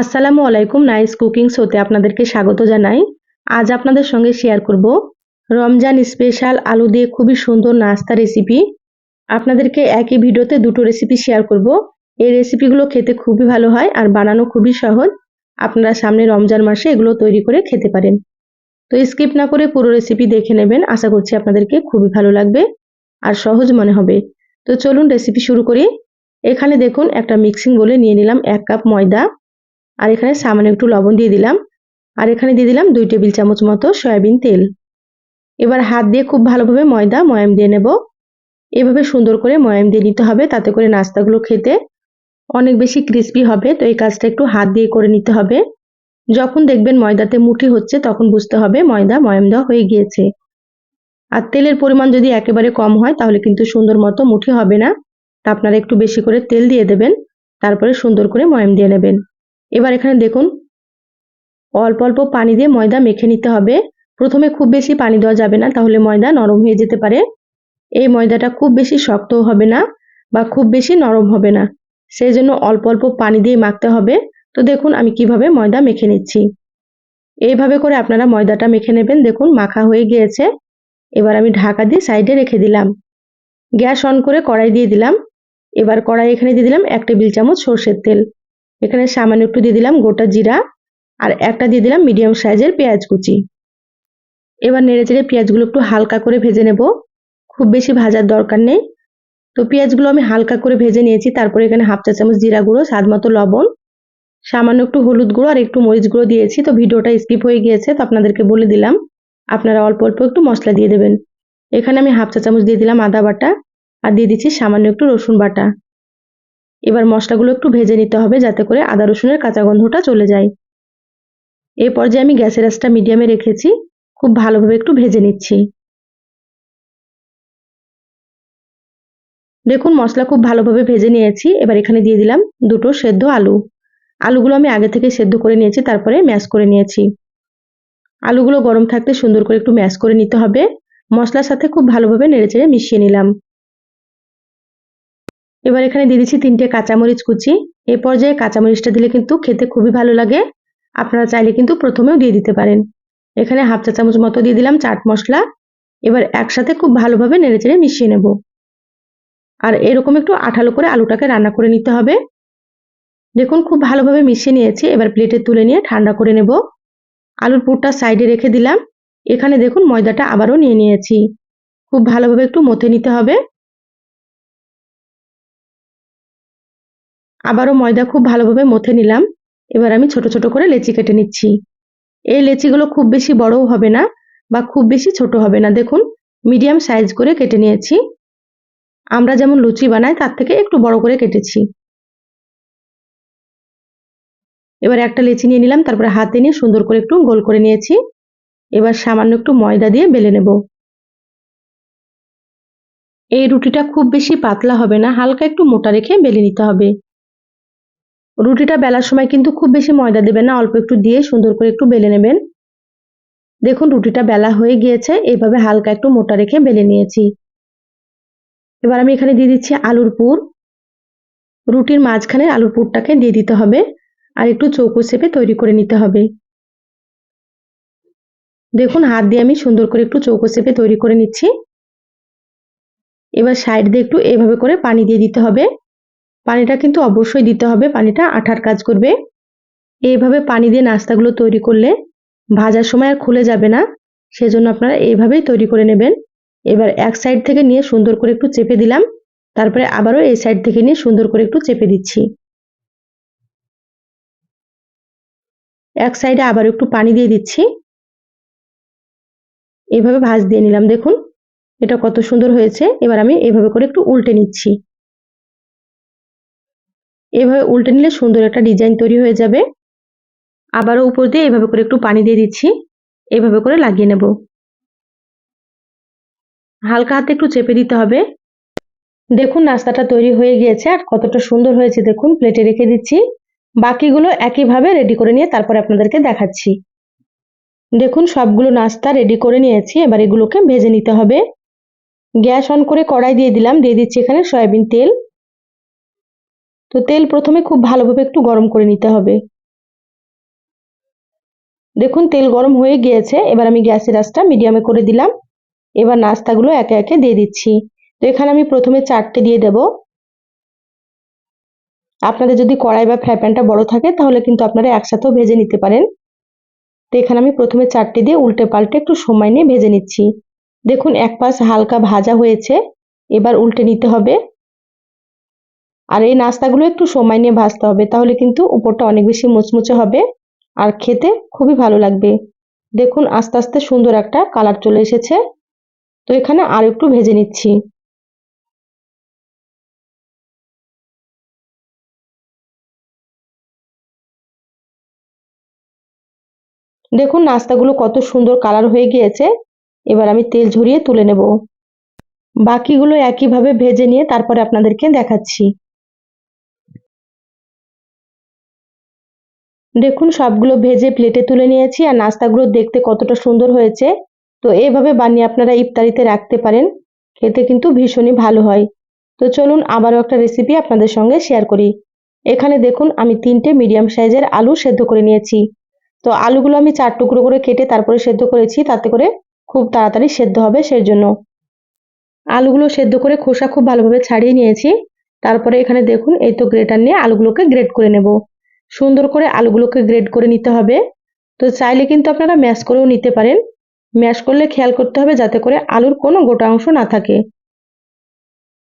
আসসালামু আলাইকুম, nice cooking শোতে আপনাদেরকে স্বাগত জানাই। আজ আপনাদের সঙ্গে শেয়ার করব রমজান স্পেশাল আলু দিয়ে খুবই সুন্দর নাস্তা রেসিপি আপনাদেরকে একই ভিডিওতে দুটো রেসিপি শেয়ার করব। এই রেসিপিগুলো খেতে খুবই ভালো হয় আর বানানো খুবই সহজ। আপনারা সামনে রমজান মাসে এগুলো তৈরি করে খেতে পারেন। তো স্কিপ না করে পুরো রেসিপি দেখে নেবেন, আশা করছি আপনাদেরকে খুবই ভালো লাগবে আর সহজ মনে হবে। তো চলুন রেসিপি শুরু করি। এখানে দেখুন একটা মিক্সিং বলে নিয়ে নিলাম এক কাপ ময়দা। আর এখানে সামান্য একটু লবণ দিয়ে দিলাম। আর এখানে দিয়ে দিলাম দুই টেবিল চামচ মতো সয়াবিন তেল। এবার হাত দিয়ে খুব ভালোভাবে ময়দা, ময়াম দিয়ে নেব। এভাবে সুন্দর করে ময়াম দিয়ে নিতে হবে, তাতে করে নাস্তাগুলো খেতে অনেক বেশি ক্রিস্পি হবে। তো এই কাজটা একটু হাত দিয়ে করে নিতে হবে। যখন দেখবেন ময়দাতে মুঠি হচ্ছে, তখন বুঝতে হবে ময়দা, ময়াম দেওয়া হয়ে গিয়েছে। আর তেলের পরিমাণ যদি একেবারে কম হয়, তাহলে কিন্তু সুন্দর মতো মুঠি হবে না। তা আপনারা একটু বেশি করে তেল দিয়ে দেবেন, তারপরে সুন্দর করে ময়াম দিয়ে নেবেন। এবার এখানে দেখুন, অল্প অল্প পানি দিয়ে ময়দা মেখে নিতে হবে। প্রথমে খুব বেশি পানি দেওয়া যাবে না, তাহলে ময়দা নরম হয়ে যেতে পারে। এই ময়দাটা খুব বেশি শক্তও হবে না বা খুব বেশি নরম হবে না। সেই জন্য অল্প অল্প পানি দিয়ে মাখতে হবে। তো দেখুন আমি কীভাবে ময়দা মেখে নিচ্ছি। এইভাবে করে আপনারা ময়দাটা মেখে নেবেন। দেখুন মাখা হয়ে গিয়েছে। এবার আমি ঢাকা দিয়ে সাইডে রেখে দিলাম। গ্যাস অন করে কড়াই দিয়ে দিলাম। এবার কড়াই এখানে দিয়ে দিলাম এক টেবিল চামচ সর্ষের তেল। এখানে সামান্য একটু দিয়ে দিলাম গোটা জিরা আর একটা দিয়ে দিলাম মিডিয়াম সাইজের পেঁয়াজ কুচি। এবার নেড়ে চেড়ে পেঁয়াজগুলো একটু হালকা করে ভেজে নেব। খুব বেশি ভাজার দরকার নেই। তো পেঁয়াজগুলো আমি হালকা করে ভেজে নিয়েছি, তারপরে এখানে হাফ চা চামচ জিরা গুঁড়ো, স্বাদ মতো লবণ, সামান্য একটু হলুদ গুঁড়ো আর একটু মরিচ গুঁড়ো দিয়েছি। তো ভিডিওটা স্কিপ হয়ে গিয়েছে, তো আপনাদেরকে বলে দিলাম, আপনারা অল্প অল্প একটু মশলা দিয়ে দেবেন। এখানে আমি হাফ চা চামচ দিয়ে দিলাম আদা বাটা আর দিয়ে দিচ্ছি সামান্য একটু রসুন বাটা। এবার মশলাগুলো একটু ভেজে নিতে হবে যাতে করে আদা রসুনের কাঁচা গন্ধটা চলে যায়। এই পর্যায়ে আমি গ্যাসের আঁচটা মিডিয়ামে রেখেছি, খুব ভালোভাবে একটু ভেজে নিচ্ছি। দেখুন, মশলা খুব ভালোভাবে ভেজে নিয়েছি। এবার এখানে দিয়ে দিলাম দুটো সেদ্ধ আলু। আলুগুলো আমি আগে থেকে সেদ্ধ করে নিয়েছি, তারপরে ম্যাশ করে নিয়েছি। আলুগুলো গরম থাকতে সুন্দর করে একটু ম্যাশ করে নিতে হবে। মশলার সাথে খুব ভালোভাবে নেড়েচেড়ে মিশিয়ে নিলাম। এবার এখানে দিয়ে দিচ্ছি তিনটে কাঁচামরিচ কুচি। এই পর্যায়ে কাঁচামরিচটা দিলে কিন্তু খেতে খুবই ভালো লাগে। আপনারা চাইলে কিন্তু প্রথমেও দিয়ে দিতে পারেন। এখানে হাফ চা চামচ মতো দিয়ে দিলাম চাট মশলা। এবার একসাথে খুব ভালোভাবে নেড়েচেড়ে মিশিয়ে নেব। আর এরকম একটু আঠালো করে আলুটাকে রান্না করে নিতে হবে। দেখুন খুব ভালোভাবে মিশিয়ে নিয়েছি। এবার প্লেটে তুলে নিয়ে ঠান্ডা করে নেব। আলুর পুরটা সাইডে রেখে দিলাম। এখানে দেখুন ময়দাটা আবারও নিয়ে নিয়েছি। খুব ভালোভাবে একটু মথে নিতে হবে। আবারও ময়দা খুব ভালোভাবে মথে নিলাম। এবার আমি ছোট ছোট করে লেচি কেটে নিচ্ছি। এই লেচিগুলো খুব বেশি বড়ও হবে না বা খুব বেশি ছোট হবে না। দেখুন, মিডিয়াম সাইজ করে কেটে নিয়েছি। আমরা যেমন লুচি বানাই, তার থেকে একটু বড় করে কেটেছি। এবার একটা লেচি নিয়ে নিলাম, তারপরে হাতে নিয়ে সুন্দর করে একটু গোল করে নিয়েছি। এবার সামান্য একটু ময়দা দিয়ে বেলে নেব। এই রুটিটা খুব বেশি পাতলা হবে না, হালকা একটু মোটা রেখে বেলে নিতে হবে। রুটিটা বেলার সময় কিন্তু খুব বেশি ময়দা দেবেন না, অল্প একটু দিয়ে সুন্দর করে একটু বেলে নেবেন। দেখুন রুটিটা বেলা হয়ে গিয়েছে এইভাবে হালকা একটু মোটা রেখে বেলে নিয়েছি। এবার আমি এখানে দিয়ে দিচ্ছি আলুর পুর। রুটির মাঝখানে আলুর পুরটাকে দিয়ে দিতে হবে আর একটু চৌকো শেপে তৈরি করে নিতে হবে। দেখুন হাত দিয়ে আমি সুন্দর করে একটু চৌকো শেপে তৈরি করে নিচ্ছি। এবার সাইড দিয়ে একটু এভাবে করে পানি দিয়ে দিতে হবে। পানিটা কিন্তু অবশ্যই দিতে হবে। পানিটা আঠার কাজ করবে। এইভাবে পানি দিয়ে নাস্তাগুলো তৈরি করলে ভাজার সময় আর খুলে যাবে না। সেজন্য আপনারা এইভাবেই তৈরি করে নেবেন। এবার এক সাইড থেকে নিয়ে সুন্দর করে একটু চেপে দিলাম। তারপরে আবারও এই সাইড থেকে নিয়ে সুন্দর করে একটু চেপে দিচ্ছি। এক সাইডে আবার একটু পানি দিয়ে দিচ্ছি। এভাবে ভাজ দিয়ে নিলাম। দেখুন, এটা কত সুন্দর হয়েছে। এবার আমি এইভাবে করে একটু উল্টে নিচ্ছি। এভাবে উল্টে নিলে সুন্দর একটা ডিজাইন তৈরি হয়ে যাবে। আবারও উপর দিয়ে এভাবে করে একটু পানি দিয়ে দিচ্ছি। এভাবে করে লাগিয়ে নেব। হালকা হাতে একটু চেপে দিতে হবে। দেখুন নাস্তাটা তৈরি হয়ে গিয়েছে আর কতটা সুন্দর হয়েছে দেখুন। প্লেটে রেখে দিচ্ছি। বাকিগুলো একইভাবে রেডি করে নিয়ে তারপরে আপনাদেরকে দেখাচ্ছি। দেখুন সবগুলো নাস্তা রেডি করে নিয়েছি। এবার এগুলোকে ভেজে নিতে হবে। গ্যাস অন করে কড়াই দিয়ে দিলাম। দিয়ে দিচ্ছি এখানে সয়াবিন তেল। তো তেল প্রথমে খুব ভালোভাবে একটু গরম করে নিতে হবে। দেখুন, তেল গরম হয়ে গিয়েছে। এবার আমি গ্যাসের আঁচটা মিডিয়ামে করে দিলাম। এবার নাস্তাগুলো একে একে দিয়ে দিচ্ছি। তো এখানে আমি প্রথমে চারটে দিয়ে দেব। আপনাদের যদি কড়াই বা ফ্রাই প্যানটা বড় থাকে, তাহলে কিন্তু আপনারা একসাথেও ভেজে নিতে পারেন। তো এখানে আমি প্রথমে চারটে দিয়ে উল্টে পাল্টে একটু সময় নিয়ে ভেজে নিচ্ছি। দেখুন, এক পাশ হালকা ভাজা হয়েছে। এবার উল্টে নিতে হবে। আর এই নাস্তাগুলো একটু সময় নিয়ে ভাজতে হবে, তাহলে কিন্তু উপরটা অনেক বেশি মুচমুচে হবে আর খেতে খুবই ভালো লাগবে। দেখুন, আস্তে আস্তে সুন্দর একটা কালার চলে এসেছে। তো এখানে আর একটু ভেজে নিচ্ছি। দেখুন, নাস্তাগুলো কত সুন্দর কালার হয়ে গিয়েছে। এবার আমি তেল ঝরিয়ে তুলে নেব। বাকিগুলো একইভাবে ভেজে নিয়ে তারপরে আপনাদেরকে দেখাচ্ছি। দেখুন, সবগুলো ভেজে প্লেটে তুলে নিয়েছি আর নাস্তাগুলো দেখতে কতটা সুন্দর হয়েছে। তো এভাবে বানিয়ে আপনারা ইফতারিতে রাখতে পারেন, খেতে কিন্তু ভীষণই ভালো হয়। তো চলুন আবারও একটা রেসিপি আপনাদের সঙ্গে শেয়ার করি। এখানে দেখুন, আমি তিনটে মিডিয়াম সাইজের আলু সেদ্ধ করে নিয়েছি। তো আলুগুলো আমি চার টুকরো করে কেটে তারপরে সেদ্ধ করেছি, তাতে করে খুব তাড়াতাড়ি সেদ্ধ হবে সেই জন্য আলুগুলো সেদ্ধ করে খোসা খুব ভালোভাবে ছাড়িয়ে নিয়েছি। তারপরে এখানে দেখুন, এই তো গ্রেটার নিয়ে আলুগুলোকে গ্রেট করে নেব। সুন্দর করে আলুগুলোকে গ্রেড করে নিতে হবে। তো চাইলে কিন্তু আপনারা ম্যাশ করেও নিতে পারেন। ম্যাশ করলে খেয়াল করতে হবে যাতে করে আলুর কোনো গোটা অংশ না থাকে।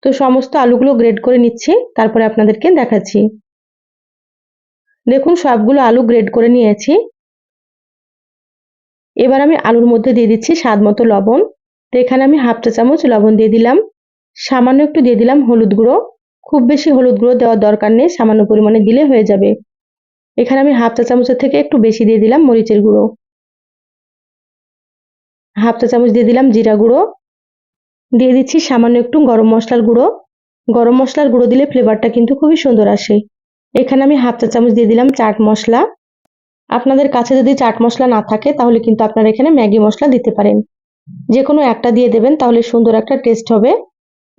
তো সমস্ত আলুগুলো গ্রেড করে নিচ্ছি, তারপরে আপনাদেরকে দেখাচ্ছি। দেখুন, সবগুলো আলু গ্রেড করে নিয়েছি। এবার আমি আলুর মধ্যে দিয়ে দিচ্ছি স্বাদ মতো লবণ। তো এখানে আমি হাফ চা চামচ লবণ দিয়ে দিলাম। সামান্য একটু দিয়ে দিলাম হলুদ গুঁড়ো। খুব বেশি হলুদ গুঁড়ো দেওয়ার দরকার নেই, সামান্য পরিমাণে দিলে হয়ে যাবে। এখানে আমি হাফ চা চামচের থেকে একটু বেশি দিয়ে দিলাম মরিচের গুঁড়ো। হাফ চা চামচ দিয়ে দিলাম জিরা গুঁড়ো। দিয়ে দিচ্ছি সামান্য একটু গরম মশলার গুঁড়ো। গরম মশলার গুঁড়ো দিলে ফ্লেভারটা কিন্তু খুবই সুন্দর আসে। এখানে আমি হাফ চা চামচ দিয়ে দিলাম চাট মশলা। আপনাদের কাছে যদি চাট মশলা না থাকে তাহলে কিন্তু আপনারা এখানে ম্যাগি মশলা দিতে পারেন। যে কোনো একটা দিয়ে দেবেন তাহলে সুন্দর একটা টেস্ট হবে।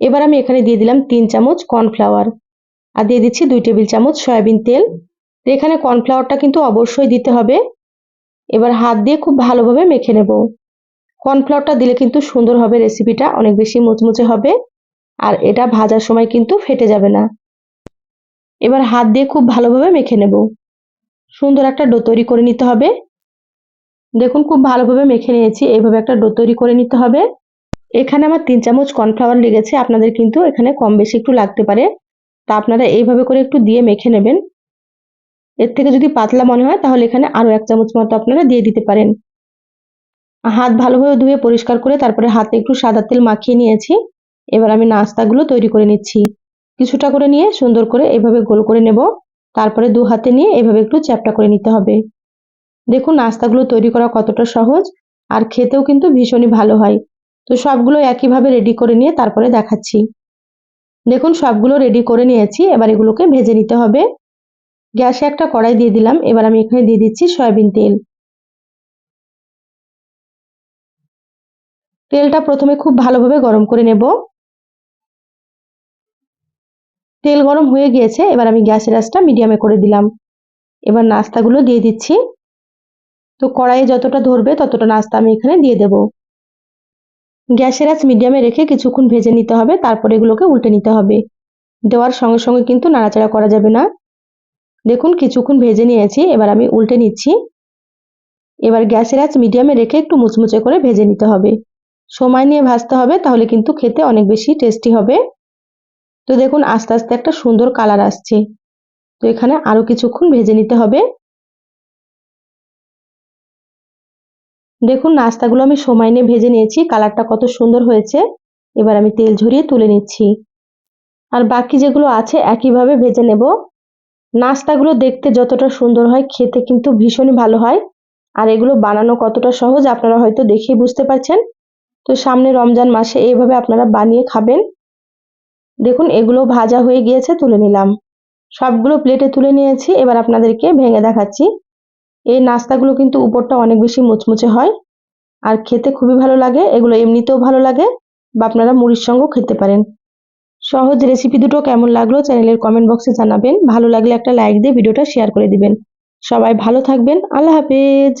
এবার আমি এখানে দিয়ে দিলাম তিন চামচ কর্নফ্লাওয়ার। আর দিয়ে দিচ্ছি দুই টেবিল চামচ সয়াবিন তেল। তো এখানে কর্নফ্লাওয়ারটা কিন্তু অবশ্যই দিতে হবে। এবার হাত দিয়ে খুব ভালোভাবে মেখে নেব। কর্নফ্লাওয়ারটা দিলে কিন্তু সুন্দর হবে রেসিপিটা অনেক বেশি মুচমুচে হবে আর এটা ভাজার সময় কিন্তু ফেটে যাবে না। এবার হাত দিয়ে খুব ভালোভাবে মেখে নেব। সুন্দর একটা ডো তৈরি করে নিতে হবে। দেখুন, খুব ভালোভাবে মেখে নিয়েছি। এইভাবে একটা ডো তৈরি করে নিতে হবে। এখানে আমার তিন চামচ কর্নফ্লাওয়ার লেগেছে। আপনাদের কিন্তু এখানে কম বেশি একটু লাগতে পারে। তা আপনারা এইভাবে করে একটু দিয়ে মেখে নেবেন। এর থেকে যদি পাতলা মনে হয়, তাহলে এখানে আরও এক চামচ মতো আপনারা দিয়ে দিতে পারেন। হাত ভালোভাবে ধুয়ে পরিষ্কার করে তারপরে হাতে একটু সাদা তেল মাখিয়ে নিয়েছি। এবার আমি নাস্তাগুলো তৈরি করে নিচ্ছি। কিছুটা করে নিয়ে সুন্দর করে এভাবে গোল করে নেব। তারপরে দু হাতে নিয়ে এভাবে একটু চ্যাপটা করে নিতে হবে। দেখুন, নাস্তাগুলো তৈরি করা কতটা সহজ আর খেতেও কিন্তু ভীষণই ভালো হয়। তো সবগুলো একইভাবে রেডি করে নিয়ে তারপরে দেখাচ্ছি। দেখুন, সবগুলো রেডি করে নিয়েছি। এবার এগুলোকে ভেজে নিতে হবে। গ্যাসে একটা কড়াই দিয়ে দিলাম। এবার আমি এখানে দিয়ে দিচ্ছি সয়াবিন তেল। তেলটা প্রথমে খুব ভালোভাবে গরম করে নেব। তেল গরম হয়ে গিয়েছে, এবার আমি গ্যাসের আঁচটা মিডিয়ামে করে দিলাম। এবার নাস্তাগুলো দিয়ে দিচ্ছি। তো কড়াইয়ে যতটা ধরবে ততটা নাস্তা আমি এখানে দিয়ে দেব। গ্যাসের আঁচ মিডিয়ামে রেখে কিছুক্ষণ ভেজে নিতে হবে, তারপর এগুলোকে উল্টে নিতে হবে। দেওয়ার সঙ্গে সঙ্গে কিন্তু নাড়াচাড়া করা যাবে না। দেখুন কিছুক্ষণ ভেজে নিয়েছি, এবার আমি উল্টে নিচ্ছি। এবার গ্যাসের আঁচ মিডিয়ামে রেখে একটু মুচমুচে করে ভেজে নিতে হবে। সময় নিয়ে ভাজতে হবে, তাহলে কিন্তু খেতে অনেক বেশি টেস্টি হবে। তো দেখুন, আস্তে আস্তে একটা সুন্দর কালার আসছে। তো এখানে আরও কিছুক্ষণ ভেজে নিতে হবে। দেখুন, নাস্তাগুলো আমি সময় নিয়ে ভেজে নিয়েছি, কালারটা কত সুন্দর হয়েছে। এবার আমি তেল ঝরিয়ে তুলে নিচ্ছি। আর বাকি যেগুলো আছে, একইভাবে ভেজে নেব। নাস্তাগুলো দেখতে যতটা সুন্দর হয়, খেতে কিন্তু ভীষণই ভালো হয়। আর এগুলো বানানো কতটা সহজ আপনারা হয়তো দেখেই বুঝতে পারছেন। তো সামনে রমজান মাসে এইভাবে আপনারা বানিয়ে খাবেন। দেখুন, এগুলো ভাজা হয়ে গিয়েছে, তুলে নিলাম। সবগুলো প্লেটে তুলে নিয়েছি, এবার আপনাদেরকে ভেঙে দেখাচ্ছি। এই নাস্তাগুলো কিন্তু উপরটা অনেক বেশি মুচমুচে হয়। আর খেতে খুবই ভালো লাগে, এগুলো এমনিতেও ভালো লাগে, বা আপনারা মুড়ির সঙ্গেও খেতে পারেন। সহজ রেসিপি দুটো কেমন লাগল চ্যানেলের কমেন্ট বক্সে জানাবেন। ভালো লাগলে একটা লাইক দিয়ে ভিডিওটা শেয়ার করে দিবেন। সবাই ভালো থাকবেন। আল্লাহ হাফেজ।